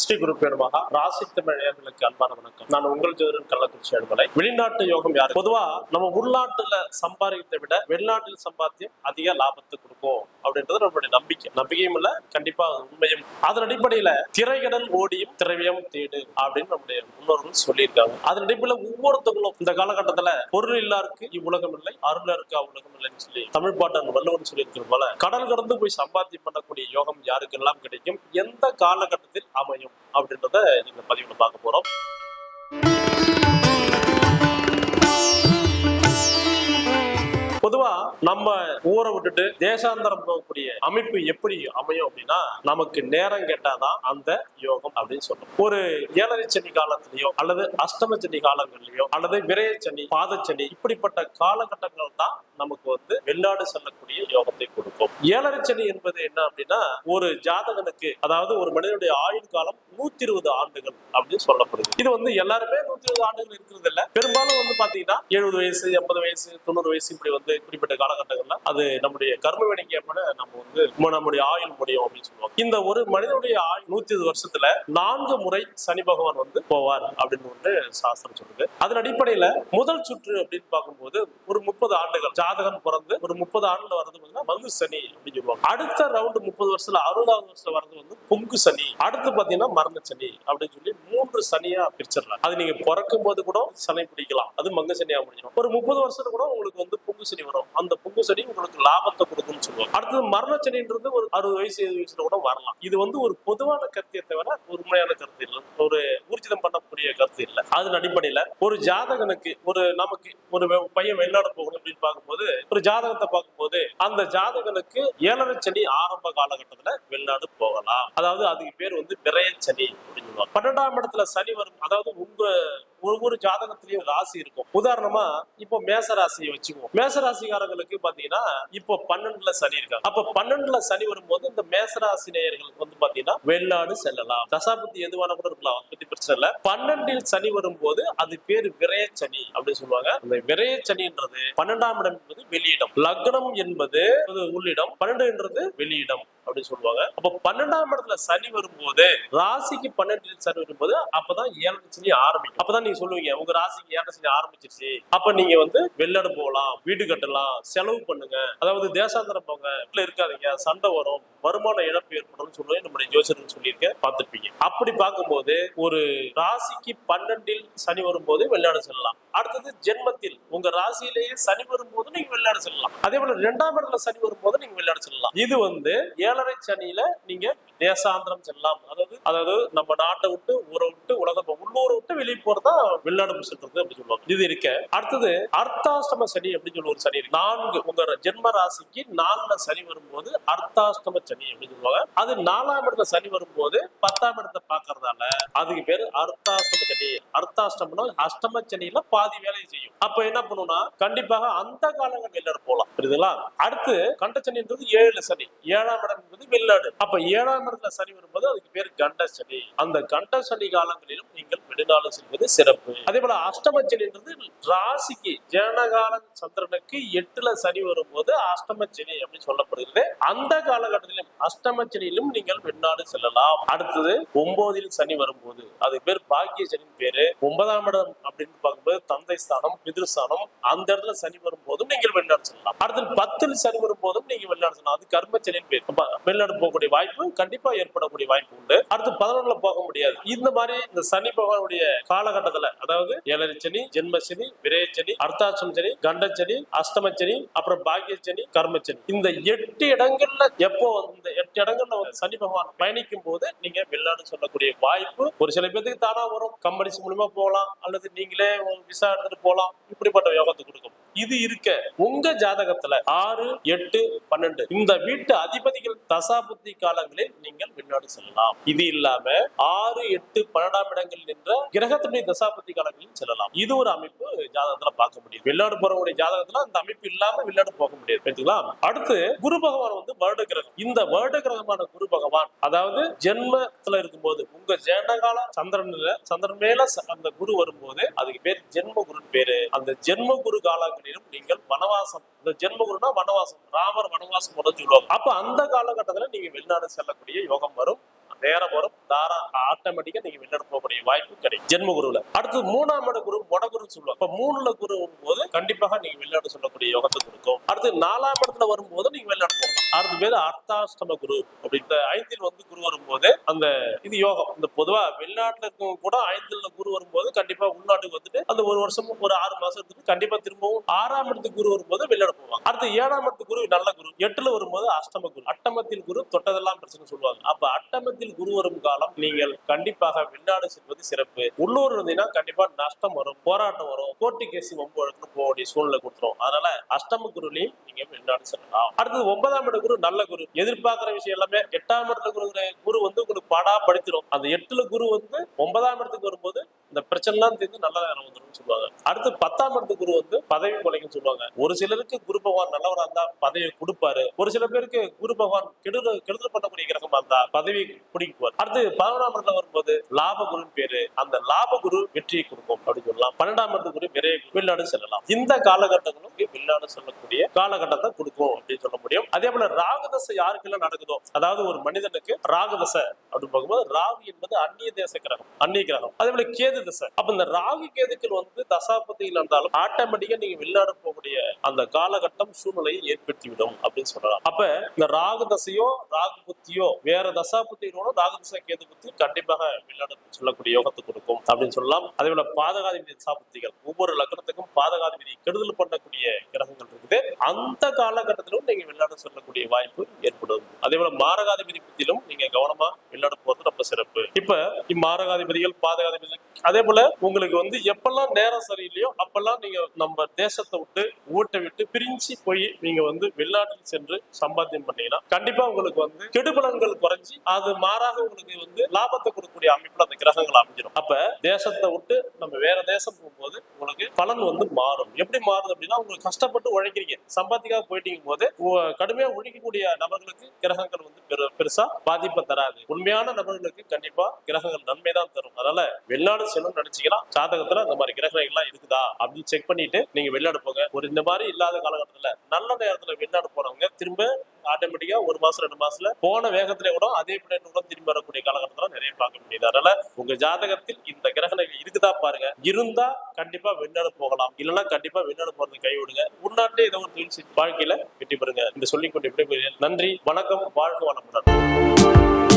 ஸ்ரீ குரு பெருமகா ராசி தமிழர்களுக்கு அன்பான வணக்கம். நான் உங்கள் ஜோதரன் கள்ளக்குறிச்சி அனுமலை வெளிநாட்டு யோகம் யாரு? பொதுவா நம்ம உள்நாட்டுல சம்பாதிக்கிறதை விட வெளிநாட்டில் சம்பாத்தியம் அதிக லாபத்தை கொடுக்கும் அப்படின்றது நம்மளுடைய நம்பிக்கை. நம்பிக்கையும் இல்ல கண்டிப்பா உண்மையும். அதன் அடிப்படையில திரைகடல் ஓடியும் திரவியம் தேடு அப்படின்னு நம்முடைய முன்னோர்கள் சொல்லியிருக்காங்க. அதன் அடிப்படையில ஒவ்வொருத்தவங்களும் இந்த காலகட்டத்துல பொருள் இல்லாருக்கு இவ்வுலகம் இல்லை அருள் இருக்கு அவ்வுலகம் இல்லைன்னு சொல்லி தமிழ் பாட்டன் வள்ளுவன் சொல்லியிருக்கிற போல கடல் கடந்து போய் சம்பாத்தியம் பண்ணக்கூடிய யோகம் யாருக்கெல்லாம் கிடைக்கும்? எந்த காலகட்டத்தில் அமையும்? அப்படின்றத இந்த பதிவுல பார்க்க போறோம். பொதுவா நம்ம ஊரை விட்டுட்டு தேசாந்தரம் போகக்கூடிய அமைப்பு எப்படி அமையும் அப்படின்னா நமக்கு நேரம் கேட்டாதான் அந்த யோகம் அப்படின்னு சொல்லணும் ஒரு ஏழரை சனி காலத்திலயோ அல்லது அஷ்டம சனி காலங்கள்லயோ அல்லது விரைய சனி பாதச்சனி இப்படிப்பட்ட காலகட்டங்கள் தான் நமக்கு வந்து வெளிநாடு செல்லக்கூடிய யோகத்தை கொடுக்கும். ஏழரை சனி என்பது என்ன அப்படின்னா ஒரு ஜாதகனுக்கு அதாவது ஒரு மனிதனுடைய ஆயுள் காலம் நூத்தி இருபது ஆண்டுகள் அப்படின்னு சொல்லப்படுது. இது வந்து எல்லாருமே நூத்தி இருபது ஆண்டுகள் இருக்கிறது இல்ல. பெரும்பாலும் வந்து பாத்தீங்கன்னா எழுபது வயசு எண்பது வயசு தொண்ணூறு வயசு இப்படி வந்து குறிப்பிட்ட காலகட்டங்கள்ல அது நம்முடைய கர்ம வேடிக்கை நம்ம வந்து நம்முடைய ஆயுள் முடியும் அப்படின்னு சொல்லுவாங்க. இந்த ஒரு மனிதனுடைய ஆயுள் நூத்தி இருபது வருஷத்துல நான்கு முறை சனி பகவான் வந்து போவார் அப்படின்னு வந்து சாஸ்திரம் சொல்லுது. அதன் அடிப்படையில முதல் சுற்று அப்படின்னு பார்க்கும்போது ஒரு முப்பது ஆண்டுகள் ஜாதகம் பிறந்து ஒரு முப்பது ஆண்டுல வரது பார்த்தீங்கன்னா மங்கு சனி அப்படின்னு சொல்லுவாங்க. அடுத்த ரவுண்டு முப்பது வருஷத்துல அறுபதாவது வருஷத்துல வரது வந்து பொங்கு சனி. அடுத்து பாத்தீங்கன்னா மரண சனி அப்படின்னு சொல்லி மூன்று சனியா பிரிச்சிடலாம் அது நீங்க பிறக்கும் போது கூட சனி பிடிக்கலாம். அது மங்க சனியா முடிஞ்சிடும். ஒரு முப்பது வருஷத்துல கூட உங்களுக்கு வந்து பொங்கு சனி வரும். அந்த பொங்கு சனி உங்களுக்கு லாபத்தை கொடுக்கும்னு சொல்லுவாங்க. அடுத்தது மரண சனின்றது ஒரு அறுபது வயசு எழுபது வயசுல கூட வரலாம். இது வந்து ஒரு பொதுவான கருத்தியை தவிர ஒரு உண்மையான கருத்து இல்லை. ஒரு ஊர்ஜிதம் பண்ணக்கூடிய கருத்து இல்லை அதன் அடிப்படையில ஒரு ஜாதகனுக்கு ஒரு நமக்கு ஒரு பையன் வெளிநாடு போகணும் அப்படின்னு பார்க்கும்போது ஒரு ஜாதகத்தை பார்க்கும்போது அந்த ஜாதகனுக்கு ஏழரை சனி ஆரம்ப காலகட்டத்துல வெளிநாடு போகலாம். அதாவது அதுக்கு பேர் வந்து விரய சனி அப்படின்னு சொல்லுவாங்க. பன்னெண்டாம் இடத்துல சனி வரும் அதாவது உங்க ஒவ்வொரு ஜாதகத்திலயும் ராசி இருக்கும். உதாரணமா இப்போ மேச ராசியை வச்சுக்குவோம். மேச ராசிக்காரங்களுக்கு பாத்தீங்கன்னா இப்போ பன்னெண்டுல சனி இருக்காங்க. அப்ப பன்னெண்டுல சனி வரும்போது இந்த மேச ராசி நேயர்களுக்கு வந்து பாத்தீங்கன்னா வெளிநாடு செல்லலாம். தசாபுத்தி எதுவான கூட இருக்கலாம் அதை பத்தி பிரச்சனை இல்ல. பன்னெண்டில் சனி வரும்போது அது பேர் விரைய சனி அப்படின்னு சொல்லுவாங்க. அந்த விரைய சனின்றது பன்னெண்டாம் இடம் என்பது வெளியிடம். லக்னம் என்பது அது உள்ளிடம் பன்னெண்டுன்றது வெளியிடம் அப்படின்னு சொல்லுவாங்க. அப்ப பன்னெண்டாம் இடத்துல சனி வரும்போது ராசிக்கு பன்னெண்டில் சனி வரும்போது அப்பதான் ஏழு சனி ஆரம்பிக்கும். அப்பதான் நீங்க சொல்லுவீங்க உங்க ராசிக்கு ஏற்ற சனி ஆரம்பிச்சிருச்சு? அப்ப நீங்க வந்து வெளிநாடு போகலாம் வீடு கட்டலாம் செலவு பண்ணுங்க. அதாவது தேசாந்திரம் போங்க வீட்டுல இருக்காதீங்க சண்டை வரும் வருமான இழப்பு ஏற்படும் சொல்லுவேன் நம்முடைய ஜோசியர்கள் சொல்லியிருக்க பார்த்திருப்பீங்க. அப்படி பார்க்கும்போது ஒரு ராசிக்கு பன்னெண்டில் சனி வரும்போது வெளிநாடு செல்லலாம். அடுத்தது ஜென்மத்தில் உங்க ராசியிலேயே சனி வரும்போது நீங்க வெளிநாடு செல்லலாம். அதே போல ரெண்டாம் இடத்துல சனி வரும்போது நீங்க வெளிநாடு செல்லலாம். இது வந்து ஏழரை சனியில நீங்க தேசாந்திரம் செல்லலாம். அதாவது அதாவது நம்ம நாட்டை விட்டு ஊரை விட்டு உலகம் வெளியே போறதா வெளிநாடு சென்றது அப்படின்னு சொல்லுவாங்க. இது இருக்க. அடுத்தது அர்த்தாஷ்டம சனி அப்படின்னு சொல்லி ஒரு சனி இருக்கு. நான்கு உங்க ஜென்ம ராசிக்கு நாலுல சனி வரும்போது அர்த்தாஷ்டம சனி அப்படின்னு சொல்லுவாங்க. அது நாலாம் இடத்துல சனி வரும்போது பத்தாம் இடத்தை பாக்குறதால அதுக்கு பேரு அர்த்தாஷ்டம சனி. அர்த்தாஷ்டமம்னா அஷ்டம சனியில பாதி வேலையை செய்யும். அப்ப என்ன பண்ணுவோம்னா கண்டிப்பாக அந்த காலங்கள் வெளிநாடு போகலாம். புரியுதுங்களா? அடுத்து கண்டச்சனின்றது ஏழு சனி. ஏழாம் இடம் என்பது வெளிநாடு. அப்ப ஏழாம் இடத்துல சனி வரும்போது அதுக்கு பேர் கண்ட சனி. அந்த கண்ட சனி காலங்களிலும் நீங்கள் வெளிநாடு வசிப்பது சிறப்பு. அதே போல அஷ்டமஜனின்றது ராசிக்கு ஜனகாலம் சந்திரனுக்கு எட்டுல சனி வரும்போது அஷ்டம அப்படின்னு சொல்லப்படுகிறது. அந்த காலகட்டத்திலும் அஷ்டம சனியிலும் நீங்கள் வெண்ணாடு செல்லலாம். அடுத்தது ஒன்பதில் சனி வரும்போது அது பேர் பாக்கிய சனின் பேரு. ஒன்பதாம் இடம் அப்படின்னு பார்க்கும்போது தந்தை ஸ்தானம் பிதிருஸ்தானம் அந்த இடத்துல சனி வரும்போதும் நீங்கள் வெளிநாடு செல்லலாம். அடுத்து பத்தில் சனி வரும்போதும் நீங்க வெளிநாடு செல்லலாம். அது கர்மச்சனின் பேர். அப்ப வெளிநாடு போகக்கூடிய வாய்ப்பு கண்டிப்பா ஏற்படக்கூடிய வாய்ப்பு உண்டு. அடுத்து பதினொன்றுல போக முடியாது. இந்த மாதிரி இந்த சனி பகவானுடைய காலகட்டத்துல அதாவது ஏழரை சனி ஜென்ம சனி விரய சனி கண்டச்சனி அஷ்டம அப்புறம் பாக்கியச்சனி கர்மச்சனி இந்த எட்டு இடங்கள்ல எப்போ இந்த எட்டு இடங்கள்ல வந்து சனி பகவான் பயணிக்கும் போது நீங்க வெள்ளாடு சொல்லக்கூடிய வாய்ப்பு ஒரு சில பேருக்கு தானா வரும். கம்பெனிஸ் மூலியமா போகலாம் அல்லது நீங்களே விசா எடுத்துட்டு போகலாம் இப்படிப்பட்ட யோகத்தை கொடுக்கும். இது இருக்க உங்க ஜாதகத்துல ஆறு எட்டு பன்னெண்டு. இந்த வீட்டு அதிபதிகள் தசாபுத்தி காலங்களில் நீங்கள் பின்னாடி செல்லலாம். இது இல்லாம ஆறு எட்டு பன்னெண்டாம் இடங்கள் நின்ற கிரகத்தினுடைய தசாபுத்தி காலங்களில் செல்லலாம். இது ஒரு அமைப்பு ஜாதகத்துல பார்க்க முடியும். வெளிநாடு போறவங்களுடைய ஜாதகத்துல அந்த அமைப்பு இல்லாம வெளிநாடு போக முடியாது. புரியுதுங்களா அடுத்து குரு பகவான் வந்து வருட கிரகம். இந்த வருட கிரகமான குரு பகவான் அதாவது ஜென்மத்துல இருக்கும்போது உங்க ஜனகால சந்திரன்ல சந்திரன் மேல ச- அந்த குரு வரும்போது அதுக்கு பேர் ஜென்ம பேரு. அந்த ஜென்ம குரு காலங்களிலும் நீங்கள் வனவாசம் இந்த ஜென்மகுருனா வனவாசம் ராமர் வனவாசம் போட சொல்லுவாங்க. அப்ப அந்த காலகட்டத்துல நீங்க வெளிநாடு செல்லக்கூடிய யோகம் வரும் நேரம் வரும் தாரா ஆட்டோமேட்டிக்கா நீங்க வெளிநாடு போகக்கூடிய வாய்ப்பு கிடைக்கும் ஜென்மகுருல. அடுத்து மூணாம் இட குரு மொடகுரு சொல்லுவாங்க. இப்ப மூணுல குரு வரும்போது கண்டிப்பாக நீங்க வெளிநாடு சொல்லக்கூடிய யோகத்தை கொடுக்கும். அடுத்து நாலாம் இடத்துல வரும்போது நீங்க வெளிநாடு போகலாம். அடுத்து பேர் அர்த்தாஷ்டம குரு அப்படி இந்த ஐந்தில் வந்து குரு வரும்போது அந்த இது யோகம். இந்த பொதுவா வெளிநாட்டுல இருக்கவங்க கூட ஐந்தில் குரு வரும்போது கண்டிப்பா அந்த ஒரு வருஷம் ஒரு ஆறு மாசத்துக்கு கண்டிப்பா திரும்பவும் ஆறாம் இடத்துக்கு குரு வரும்போது வெளியிட போவாங்க. அடுத்து ஏழாம் இடத்து குரு நல்ல குரு. எட்டுல வரும்போது அஷ்டம குரு. அட்டமத்தில் குரு தொட்டதெல்லாம் பிரச்சனை சொல்லுவாங்க. அப்ப அட்டமத்தில் குரு வரும் காலம் நீங்கள் கண்டிப்பாக வெளிநாடு செல்வது சிறப்பு. உள்ளூர் இருந்தீங்கன்னா கண்டிப்பா நஷ்டம் வரும் போராட்டம் வரும். கோர்ட்டு கேஸ் வம்பு போக வேண்டிய சூழ்நிலை கொடுத்துரும். அதனால அஷ்டம குருலையும் நீங்க வெளிநாடு செல்லலாம். அடுத்தது ஒன்பதாம் இட குரு நல்ல குரு. எதிர்பார்க்கிற விஷயம் எல்லாமே எட்டாம் இடத்துல குரு குரு வந்து உங்களுக்கு படா படுத்திடும் அந்த எட்டுல குரு வந்து ஒன்பதாம் இடத்துக்கு வரும்போது இந்த பிரச்சனைலாம் தீர்ந்து நல்ல நேரம் வந்துடும் சொல்லுவாங்க. அடுத்து பத்தாம் இடத்து குரு வந்து பதவி கொலைன்னு சொல்லுவாங்க. ஒரு சிலருக்கு குரு பகவான் நல்லவரா இருந்தா பதவி கொடுப்பாரு. ஒரு சில பேருக்கு குரு பகவான் கெடுதல் கெடுதல் பண்ணக்கூடிய கிரகமா இருந்தா பதவி பிடிக்குவார் அடுத்து பதினொன்றாம் இடத்துல வரும்போது லாப குருன்னு பேரு. அந்த லாப குரு வெற்றியை கொடுக்கும் அப்படின்னு சொல்லலாம். பன்னெண்டாம் இடத்து குரு நிறைய வெளிநாடு செல்லலாம். இந்த காலகட்டங்களும் வெளிநாடு செல்லக்கூடிய காலகட்டத்தை கொடுக்கும் அப்படின்னு சொல்ல முடியும். அதே போல ராகதசை யாருக்கெல்லாம் நடக்குதோ அதாவது ஒரு மனிதனுக்கு ராகதசை அப்படின்னு பார்க்கும்போது ராகு என்பது அந்நிய தேச கிரகம் அந்நிய கிரகம். அதே போல கேது தசை. அப்ப இந்த ராகு கேதுக்கள் வந்து தசாபதியில் இருந்தாலும் ஆட்டோமேட்டிக்கா நீங்க வெளிநாடு போகக்கூடிய அந்த காலகட்டம் சூழ்நிலையை ஏற்படுத்திவிடும் அப்படின்னு சொல்லலாம் அப்ப இந்த ராகு தசையோ ராகு புத்தியோ வேற தசாபுத்தியோட ராகு தசை கேது புத்தி கண்டிப்பாக வெளிநாடு சொல்லக்கூடிய யோகத்தை கொடுக்கும் அப்படின்னு சொல்லலாம். அதே போல பாதகாதிபதி தசாபுத்திகள் ஒவ்வொரு லக்னத்துக்கும் பாதகாதிபதி கெடுதல் பண்ணக்கூடிய கிரகங்கள் இருக்குது. அந்த காலகட்டத்திலும் நீங்க வெளிநாடு சொல்லக்கூடிய வாய்ப்பு ஏற்படும். அதே போல மாரகாதிபதி புத்தியிலும் நீங்க கவனமா வெளிநாடு போறது ரொம்ப சிறப்பு. இப்ப இம்மாரகாதிபதிகள் பாதகாதிபதி அதே போல உங்களுக்கு வந்து எப்பெல்லாம் நேரம் சரியில்லையோ அப்பெல்லாம் நீங்க நம்ம தேசத்தை விட்டு ஊட்டை விட்டு பிரிஞ்சு போய் நீங்க வந்து வெளிநாட்டில் சென்று சம்பாத்தியம் பண்ணீங்கன்னா கண்டிப்பா உங்களுக்கு வந்து கெடுபலன்கள் குறைஞ்சி அது மாறாக உங்களுக்கு வந்து லாபத்தை கொடுக்கக்கூடிய அமைப்புல அந்த கிரகங்கள் அமைஞ்சிடும் அப்ப தேசத்தை விட்டு நம்ம வேற தேசம் போகும்போது உங்களுக்கு பலன் வந்து மாறும். எப்படி மாறுது அப்படின்னா உங்களுக்கு கஷ்டப்பட்டு உழைக்கிறீங்க. சம்பாத்திக்காக போயிட்டீங்க போது கடுமையா உழைக்கக்கூடிய நபர்களுக்கு கிரகங்கள் வந்து பெரு பெருசா பாதிப்பை தராது. உண்மையான நபர்களுக்கு கண்டிப்பா கிரகங்கள் நன்மை தான் தரும். அதனால வெளிநாடு செல்லும் நினைச்சீங்கன்னா சாதகத்துல அந்த மாதிரி கிரக எல்லாம் இருக்குதா? அப்படின்னு செக் பண்ணிட்டு நீங்க வெளிநாடு போங்க. ஒரு இந்த மாதிரி இல்லாத காலகட்டத்துல நல்ல நேரத்துல வெளிநாடு போனவங்க திரும்ப ஆட்டோமேட்டிக்கா ஒரு மாசம் ரெண்டு மாசத்துல போன வேகத்துல கூட அதே பிளேன் கூட திரும்பி வரக்கூடிய காலகட்டத்துல நிறைய பார்க்க முடியுது. அதனால உங்க ஜாதகத்தில் இந்த கிரகணங்கள் இருக்குதா பாருங்க. இருந்தா கண்டிப்பா வெளிநாடு போகலாம். இல்லைன்னா கண்டிப்பா வெளிநாடு போறது கை விடுங்க. ஏதோ ஒரு தொழில் வாழ்க்கையில வெற்றி பெறுங்க. இந்த சொல்லிக்கொண்டு எப்படி நன்றி. வணக்கம். வாழ்க வளமுடன்.